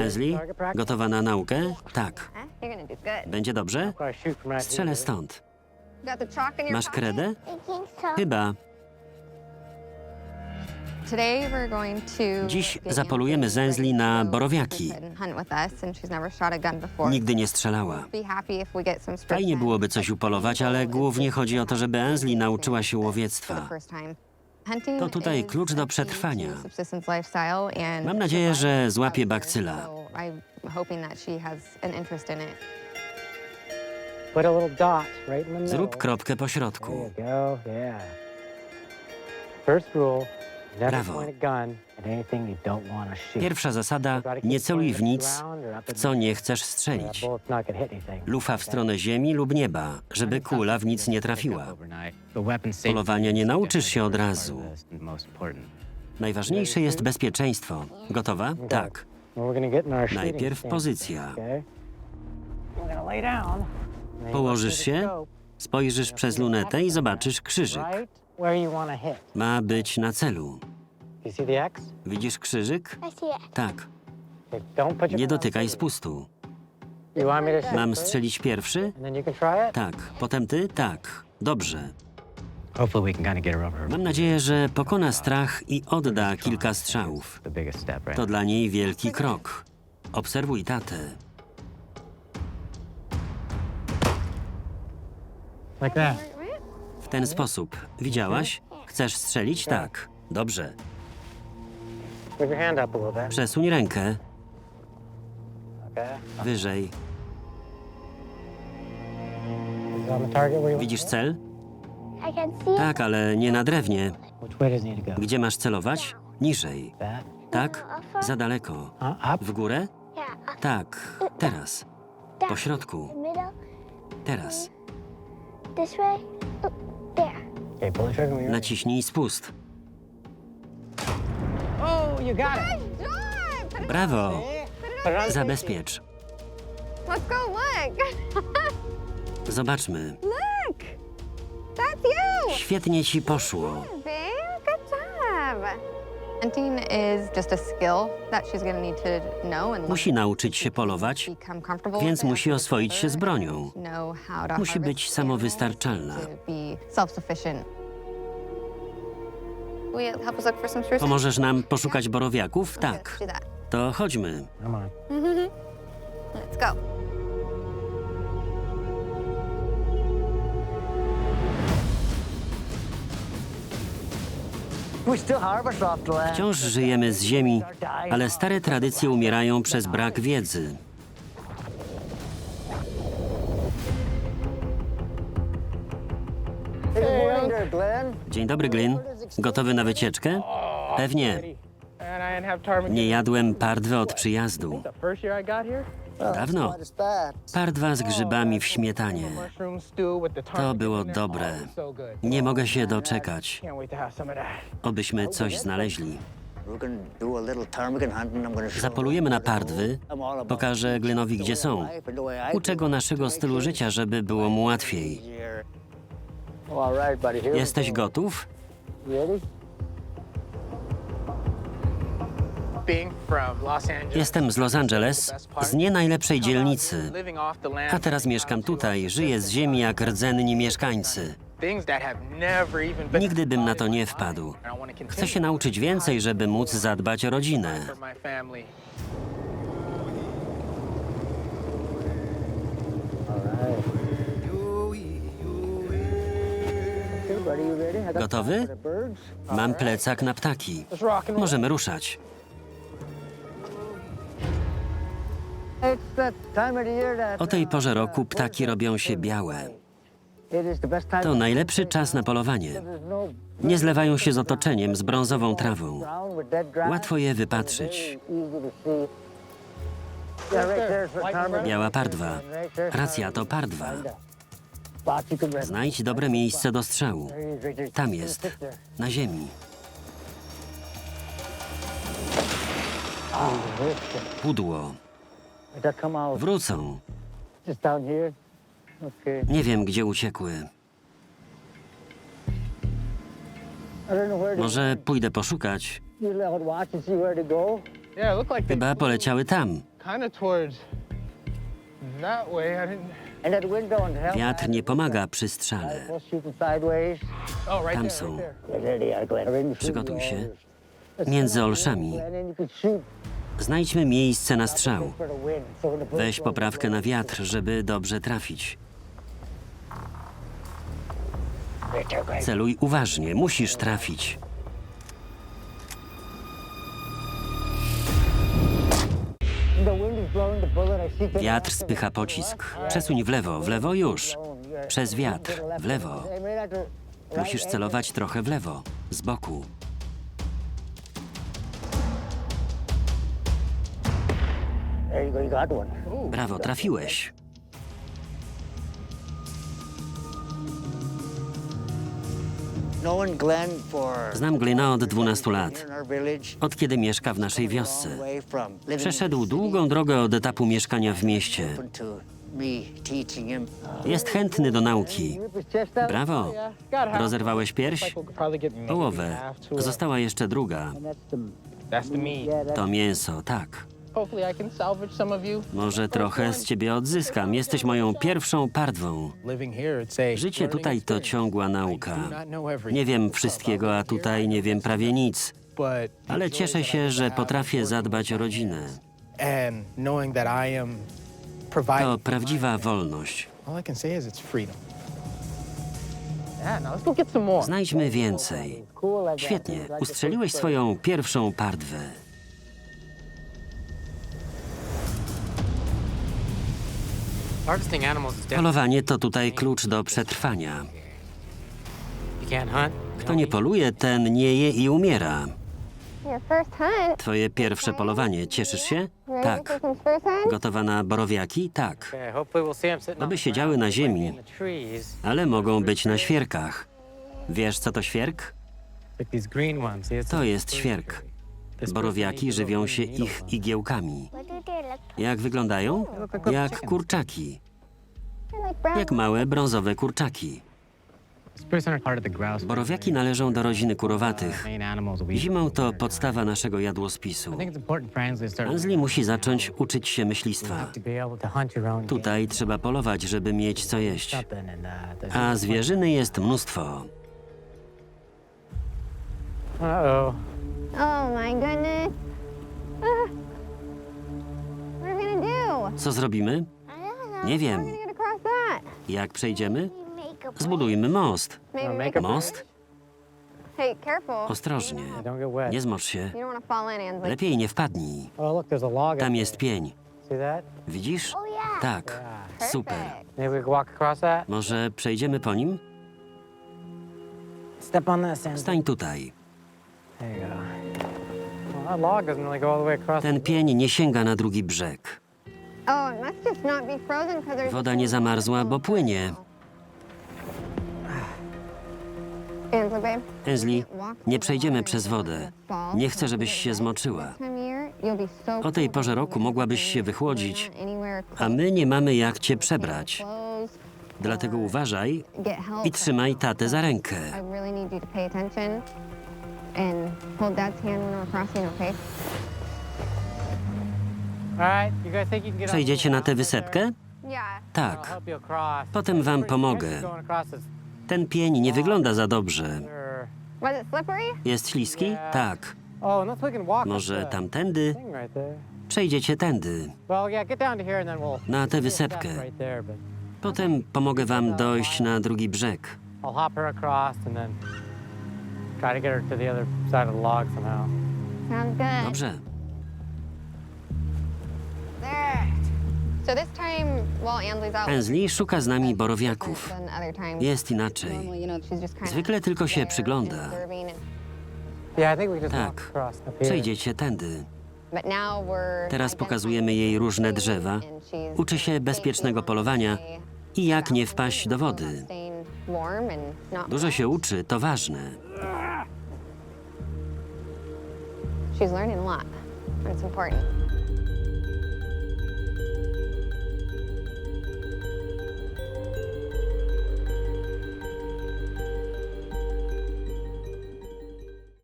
Ansley, gotowa na naukę? Tak. Będzie dobrze? Strzelę stąd. Masz kredę? Chyba. Dziś zapolujemy z Ansley na borowiaki. Nigdy nie strzelała. Fajnie byłoby coś upolować, ale głównie chodzi o to, żeby Ansley nauczyła się łowiectwa. To tutaj klucz do przetrwania. Mam nadzieję, że złapie bakcyla. Zrób kropkę po środku. Brawo. Pierwsza zasada, nie celuj w nic, w co nie chcesz strzelić. Lufa w stronę ziemi lub nieba, żeby kula w nic nie trafiła. Polowania nie nauczysz się od razu. Najważniejsze jest bezpieczeństwo. Gotowa? Tak. Najpierw pozycja. Położysz się, spojrzysz przez lunetę i zobaczysz krzyżyk. Right where you want to hit. Ma być na celu. You see the X? Widzisz krzyżyk? I see it. Tak. Okay, don't put your Nie dotykaj spustu. You want me to shoot Mam first? strzelić pierwszy? And then you can try it? Tak. Potem ty? Tak. Dobrze. Hopefully we can kind of get her over her. Mam nadzieję, że pokona strach i odda kilka strzałów. The biggest step, right? To dla niej wielki krok. Obserwuj tatę. Like that. W ten sposób. Widziałaś? Chcesz strzelić? Tak. Dobrze. Put your hand up a little bit. Przesuń rękę. Okay. Wyżej. Is it on the target where you want Widzisz cel? I can see it. Tak, ale nie na drewnie. Which way does it need to go? Gdzie masz celować? Niżej. That? Tak? Za daleko. Uh, up? W górę? Yeah, up Tak. Teraz. Po środku. The middle. Teraz. This way. Naciśnij spust. Oh, you got it. Brawo! Zabezpiecz. Let's go look. Zobaczmy. look. That's you. Świetnie ci poszło. Babe, good job. Musi nauczyć się polować, become comfortable więc musi oswoić się z bronią. know how to Musi być samowystarczalna. Pomożesz nam poszukać borowiaków? Tak. To chodźmy. Come on. Let's go. Wciąż żyjemy z ziemi, ale stare tradycje umierają przez brak wiedzy. Dzień dobry, Glyn. Gotowy na wycieczkę? Pewnie. Nie jadłem pardwy od przyjazdu. Dawno. Pardwa z grzybami w śmietanie. To było dobre. Nie mogę się doczekać. Obyśmy coś znaleźli. Zapolujemy na pardwy. Pokażę Glennowi, gdzie są. Uczę go naszego stylu życia, żeby było mu łatwiej. Jesteś go. gotów? Jestem z Los Angeles, z nie najlepszej dzielnicy. A teraz mieszkam tutaj, żyję z ziemi jak rdzenni mieszkańcy. Nigdy bym na to nie wpadł. Chcę się nauczyć więcej, żeby móc zadbać o rodzinę. Gotowy? Mam plecak na ptaki. Możemy ruszać. O tej porze roku ptaki robią się białe. To najlepszy czas na polowanie. Nie zlewają się z otoczeniem, z brązową trawą. Łatwo je wypatrzyć. Biała pardwa. Racja, to pardwa. Znajdź dobre miejsce do strzału. Tam jest, na ziemi. Pudło. Wrócą. Nie wiem, gdzie uciekły. Może pójdę poszukać. Chyba poleciały tam. Wiatr nie pomaga przy strzale. Oh, Tam są. Przygotuj się. Między olszami. Znajdźmy miejsce na strzał. Weź poprawkę na wiatr, żeby dobrze trafić. Celuj uważnie, musisz trafić. Wiatr spycha pocisk. Przesuń w lewo, w lewo już. Przez wiatr, w lewo. Musisz celować trochę w lewo, z boku. Brawo, trafiłeś. For Znam Glena od 12 lat, od kiedy mieszka w naszej wiosce. Przeszedł długą drogę od etapu mieszkania w mieście. Jest chętny do nauki. Brawo. Half. Rozerwałeś pierś? Połowę. Została jeszcze druga. To mięso, tak. Może trochę z ciebie odzyskam. Jesteś moją pierwszą a Życie tutaj to ciągła nauka. Nie wiem wszystkiego, a tutaj nie wiem prawie nic. Ale cieszę się, że potrafię zadbać o rodzinę. To prawdziwa wolność. Znajdźmy więcej. Świetnie, ustrzeliłeś swoją pierwszą pardwę. Polowanie to tutaj klucz do przetrwania. You can't hunt. Kto nie poluje, ten nie je i umiera. Twoje pierwsze polowanie. Cieszysz się? Tak. Gotowa na borowiaki? Tak. Oby siedziały na ziemi. Ale mogą być na świerkach. Wiesz, co to świerk? To jest świerk. Borowiaki żywią się ich igiełkami. Jak wyglądają? Jak kurczaki. Jak małe brązowe kurczaki. Borowiaki należą do rodziny kurowatych. Zimą to podstawa naszego jadłospisu. I think it's important for Ansley to start Ansley musi zacząć uczyć się myślistwa. Tutaj trzeba polować, żeby mieć co jeść. A zwierzyny jest mnóstwo. Uh-oh. Oh my goodness. Ah. What are we gonna do? Co zrobimy? Nie wiem. gonna that? Jak przejdziemy? Zbudujmy most. Maybe make make a a Most? Hey, careful. Ostrożnie. Don't get wet. Nie zmocz się. You don't want to fall in, Ansley. Lepiej nie wpadnij. Oh, look, there's a log. Tam up jest pień. there. See that? Widzisz? Oh. Tak. Super. Perfect. Maybe we can walk across that? Może przejdziemy po nim? Step on this and Stań tutaj. There you go. Ten pień nie sięga na drugi brzeg. Oh, it must just not be frozen because there's. Woda nie zamarzła, bo płynie. Ensley, nie przejdziemy przez wodę. Nie chcę, żebyś się zmoczyła. O tej porze roku mogłabyś się wychłodzić, A my nie mamy jak cię przebrać. Dlatego uważaj i trzymaj tatę za rękę. And hold Dad's hand when we're crossing, okay? Przejdziecie na tę wysepkę? Yeah. Tak. Potem wam pomogę. Ten pień nie wygląda za dobrze. Sure. Was it slippery? Jest śliski? Tak. Oh, Może tamtędy? Przejdziecie tędy. Na tę wysepkę. Potem pomogę wam dojść na drugi brzeg. I'll hop her across and then try to get her to the other side of the log somehow. Sounds good. Dobrze. There. So this time, while Ansley's out. Ensley szuka z nami borowiaków. Than other times. Jest inaczej. Normally, you know, she's just kinda Zwykle tylko się there, przygląda. observing and- Yeah, I think we can just walk Tak. across up here. Przejdziecie tędy. But now we're Teraz pokazujemy jej różne drzewa. Uczy się bezpiecznego polowania i jak nie wpaść do wody. Dużo się uczy, to ważne. She's learning a lot. It's important.